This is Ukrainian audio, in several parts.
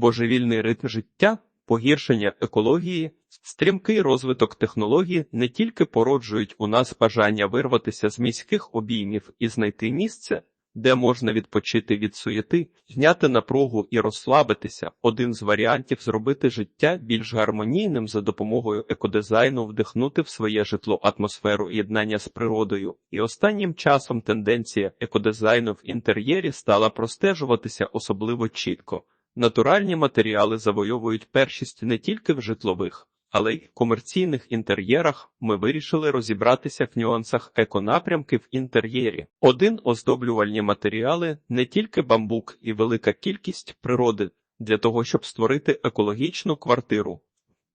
божевільний ритм життя, погіршення екології, стрімкий розвиток технологій не тільки породжують у нас бажання вирватися з міських обіймів і знайти місце, де можна відпочити від суєти, зняти напругу і розслабитися. Один з варіантів зробити життя більш гармонійним за допомогою екодизайну, вдихнути в своє житло атмосферу єднання з природою. І останнім часом тенденція екодизайну в інтер'єрі стала простежуватися особливо чітко. Натуральні матеріали завойовують першість не тільки в житлових, але й в комерційних інтер'єрах ми вирішили розібратися в нюансах еконапрямки в інтер'єрі. Один оздоблювальні матеріали не тільки бамбук і велика кількість природи для того, щоб створити екологічну квартиру.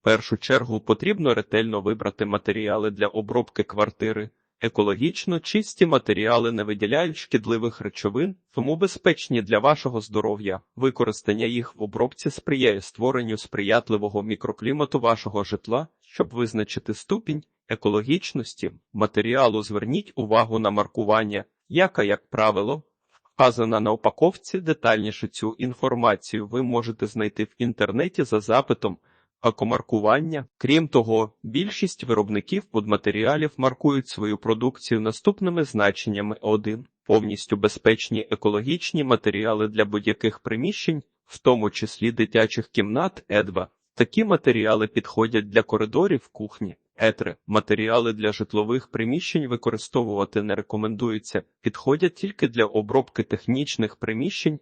В першу чергу потрібно ретельно вибрати матеріали для обробки квартири. Екологічно чисті матеріали не виділяють шкідливих речовин, тому безпечні для вашого здоров'я. Використання їх в обробці сприяє створенню сприятливого мікроклімату вашого житла, щоб визначити ступінь екологічності матеріалу. Зверніть увагу на маркування, яка, як правило, вказана на упаковці. Детальніше цю інформацію ви можете знайти в інтернеті за запитом екомаркування. Крім того, більшість виробників будматеріалів маркують свою продукцію наступними значеннями 1. повністю безпечні екологічні матеріали для будь-яких приміщень, в тому числі дитячих кімнат Е2. Такі матеріали підходять для коридорів кухні. Етри матеріали для житлових приміщень використовувати не рекомендується, підходять тільки для обробки технічних приміщень,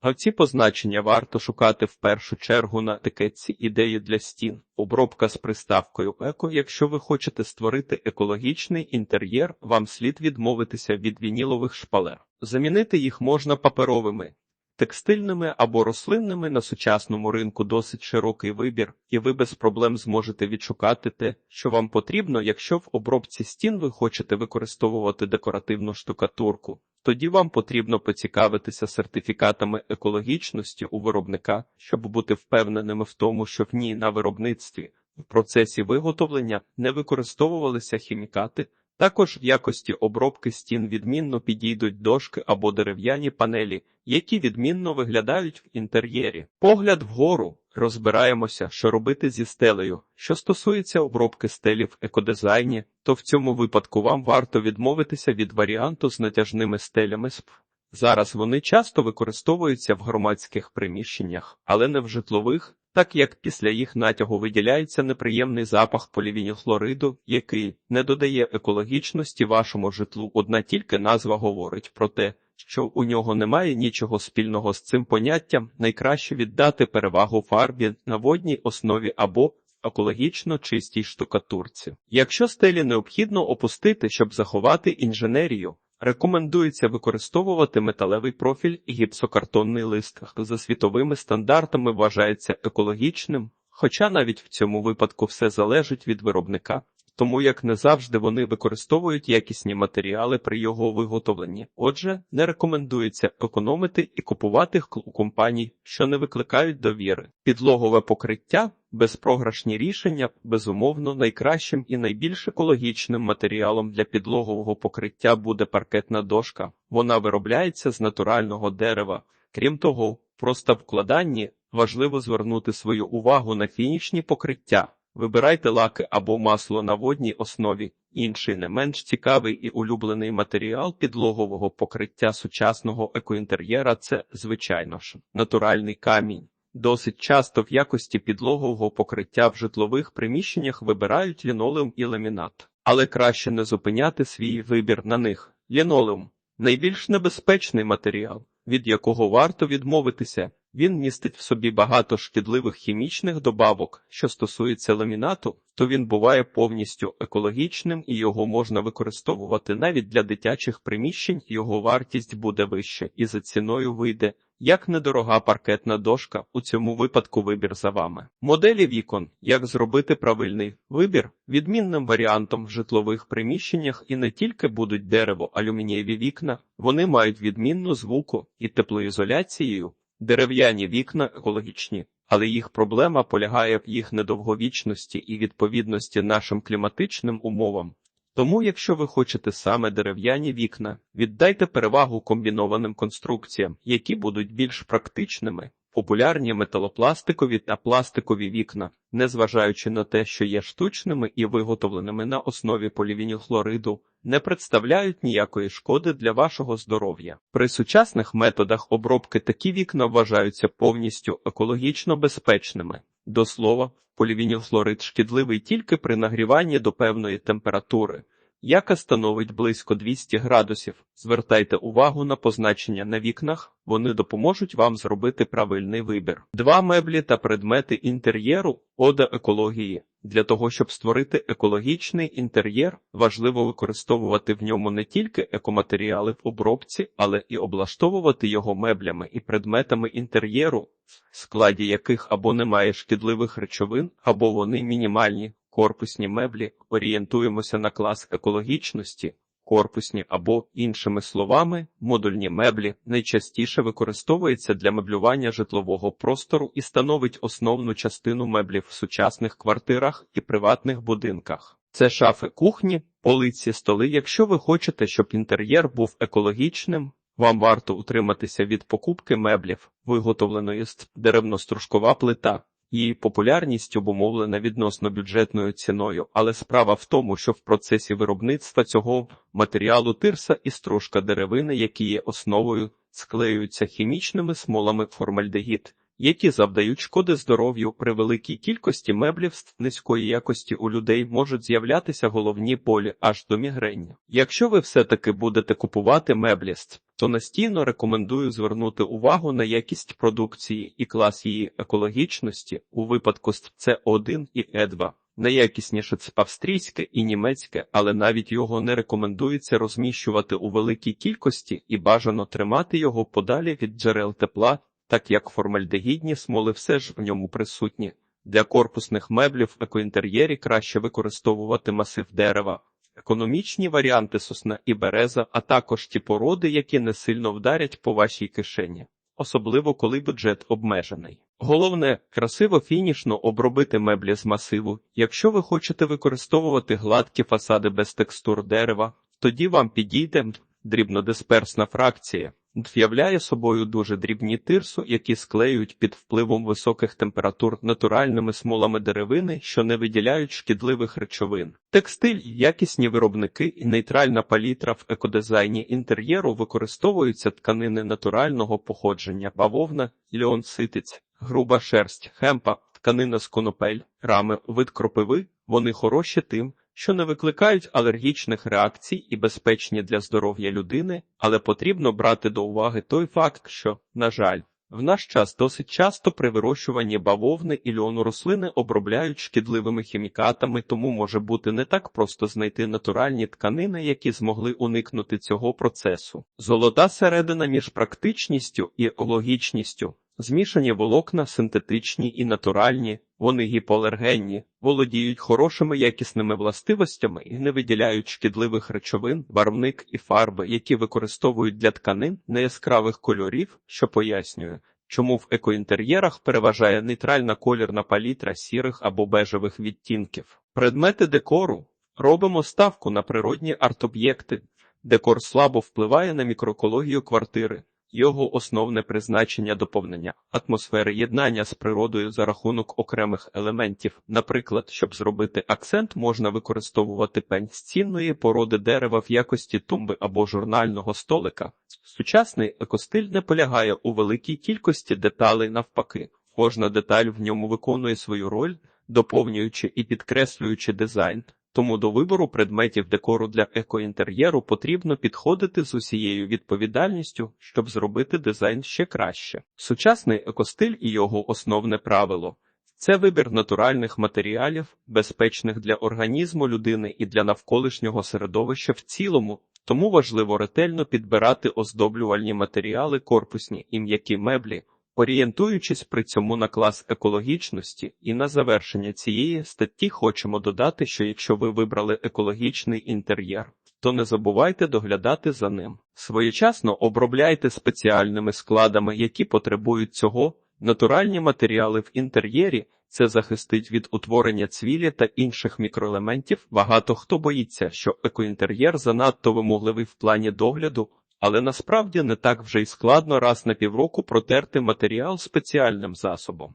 а ці позначення варто шукати в першу чергу на етикетці ідеї для стін. Обробка з приставкою еко. Якщо ви хочете створити екологічний інтер'єр, вам слід відмовитися від вінілових шпалер. Замінити їх можна паперовими, текстильними або рослинними на сучасному ринку досить широкий вибір, і ви без проблем зможете відшукати те, що вам потрібно, якщо в обробці стін ви хочете використовувати декоративну штукатурку. Тоді вам потрібно поцікавитися сертифікатами екологічності у виробника, щоб бути впевненими в тому, що в ній на виробництві в процесі виготовлення не використовувалися хімікати. Також в якості обробки стін відмінно підійдуть дошки або дерев'яні панелі, які відмінно виглядають в інтер'єрі. Погляд вгору розбираємося, що робити зі стелею. Що стосується обробки стелі в екодизайні, то в цьому випадку вам варто відмовитися від варіанту з натяжними стелями СП. Зараз вони часто використовуються в громадських приміщеннях, але не в житлових, так як після їх натягу виділяється неприємний запах полівінілхлориду, який не додає екологічності вашому житлу. Одна тільки назва говорить про те, що у нього немає нічого спільного з цим поняттям, найкраще віддати перевагу фарбі на водній основі або екологічно чистій штукатурці. Якщо стелі необхідно опустити, щоб заховати інженерію, рекомендується використовувати металевий профіль і гіпсокартонний лист. За світовими стандартами вважається екологічним, хоча навіть в цьому випадку все залежить від виробника тому як не завжди вони використовують якісні матеріали при його виготовленні. Отже, не рекомендується економити і купувати у компаній, що не викликають довіри. Підлогове покриття, безпрограшні рішення, безумовно, найкращим і найбільш екологічним матеріалом для підлогового покриття буде паркетна дошка. Вона виробляється з натурального дерева. Крім того, просто вкладанні важливо звернути свою увагу на фінішні покриття. Вибирайте лаки або масло на водній основі. Інший не менш цікавий і улюблений матеріал підлогового покриття сучасного екоінтер'єра це, звичайно ж, натуральний камінь. Досить часто в якості підлогового покриття в житлових приміщеннях вибирають лінолеум і ламінат, але краще не зупиняти свій вибір на них. Лінолеум найбільш небезпечний матеріал, від якого варто відмовитися. Він містить в собі багато шкідливих хімічних добавок. Що стосується ламінату, то він буває повністю екологічним і його можна використовувати навіть для дитячих приміщень. Його вартість буде вища і за ціною вийде як недорога паркетна дошка. У цьому випадку вибір за вами. Моделі вікон, як зробити правильний вибір, відмінним варіантом в житлових приміщеннях і не тільки будуть дерево, алюмінієві вікна, вони мають відмінну звуку і теплоізоляцією. Дерев'яні вікна екологічні, але їх проблема полягає в їх недовговічності і відповідності нашим кліматичним умовам. Тому, якщо ви хочете саме дерев'яні вікна, віддайте перевагу комбінованим конструкціям, які будуть більш практичними. Популярні металопластикові та пластикові вікна, незважаючи на те, що є штучними і виготовленими на основі полівінілхлориду, не представляють ніякої шкоди для вашого здоров'я. При сучасних методах обробки такі вікна вважаються повністю екологічно безпечними. До слова, полівінілхлорид шкідливий тільки при нагріванні до певної температури яка становить близько 200 градусів. Звертайте увагу на позначення на вікнах, вони допоможуть вам зробити правильний вибір. Два меблі та предмети інтер'єру ода екології. Для того, щоб створити екологічний інтер'єр, важливо використовувати в ньому не тільки екоматеріали в обробці, але і облаштовувати його меблями і предметами інтер'єру, в складі яких або немає шкідливих речовин, або вони мінімальні корпусні меблі, орієнтуємося на клас екологічності, корпусні або, іншими словами, модульні меблі найчастіше використовується для меблювання житлового простору і становить основну частину меблів в сучасних квартирах і приватних будинках. Це шафи кухні, полиці, столи. Якщо ви хочете, щоб інтер'єр був екологічним, вам варто утриматися від покупки меблів, виготовленої з деревно-стружкова плита. Її популярність обумовлена відносно бюджетною ціною, але справа в тому, що в процесі виробництва цього матеріалу тирса і стружка деревини, які є основою, склеюються хімічними смолами формальдегід, які завдають шкоди здоров'ю при великій кількості меблів з низької якості у людей можуть з'являтися головні болі аж до мігрені. Якщо ви все-таки будете купувати меблі, то настійно рекомендую звернути увагу на якість продукції і клас її екологічності у випадку з С1 і Е2. Найякісніше це австрійське і німецьке, але навіть його не рекомендується розміщувати у великій кількості і бажано тримати його подалі від джерел тепла так як формальдегідні смоли все ж в ньому присутні. Для корпусних меблів в екоінтер'єрі краще використовувати масив дерева, економічні варіанти сосна і береза, а також ті породи, які не сильно вдарять по вашій кишені, особливо коли бюджет обмежений. Головне, красиво фінішно обробити меблі з масиву. Якщо ви хочете використовувати гладкі фасади без текстур дерева, тоді вам підійде дрібнодисперсна фракція являє собою дуже дрібні тирсу, які склеюють під впливом високих температур натуральними смолами деревини, що не виділяють шкідливих речовин. Текстиль, якісні виробники і нейтральна палітра в екодизайні інтер'єру використовуються тканини натурального походження, бавовна, льон ситиць, груба шерсть, хемпа, тканина з конопель, рами, вид кропиви. Вони хороші тим, що не викликають алергічних реакцій і безпечні для здоров'я людини, але потрібно брати до уваги той факт, що, на жаль, в наш час досить часто при вирощуванні бавовни і льону рослини обробляють шкідливими хімікатами, тому може бути не так просто знайти натуральні тканини, які змогли уникнути цього процесу. Золота середина між практичністю і логічністю. Змішані волокна синтетичні і натуральні, вони гіпоалергенні, володіють хорошими якісними властивостями і не виділяють шкідливих речовин, барвник і фарби, які використовують для тканин неяскравих кольорів, що пояснює, чому в екоінтер'єрах переважає нейтральна колірна палітра сірих або бежевих відтінків. Предмети декору робимо ставку на природні арт-об'єкти. Декор слабо впливає на мікроекологію квартири. Його основне призначення доповнення атмосфери єднання з природою за рахунок окремих елементів. Наприклад, щоб зробити акцент, можна використовувати пень з цінної породи дерева в якості тумби або журнального столика. Сучасний екостиль не полягає у великій кількості деталей навпаки. Кожна деталь в ньому виконує свою роль, доповнюючи і підкреслюючи дизайн. Тому до вибору предметів декору для екоінтер'єру потрібно підходити з усією відповідальністю, щоб зробити дизайн ще краще. Сучасний екостиль і його основне правило це вибір натуральних матеріалів, безпечних для організму людини і для навколишнього середовища в цілому, тому важливо ретельно підбирати оздоблювальні матеріали, корпусні і м'які меблі. Орієнтуючись при цьому на клас екологічності і на завершення цієї статті хочемо додати, що якщо ви вибрали екологічний інтер'єр, то не забувайте доглядати за ним. Своєчасно обробляйте спеціальними складами, які потребують цього. Натуральні матеріали в інтер'єрі це захистить від утворення цвілі та інших мікроелементів. Багато хто боїться, що екоінтер'єр занадто вимогливий в плані догляду, Але насправді не так вже й складно раз на півроку протерти матеріал спеціальним засобом.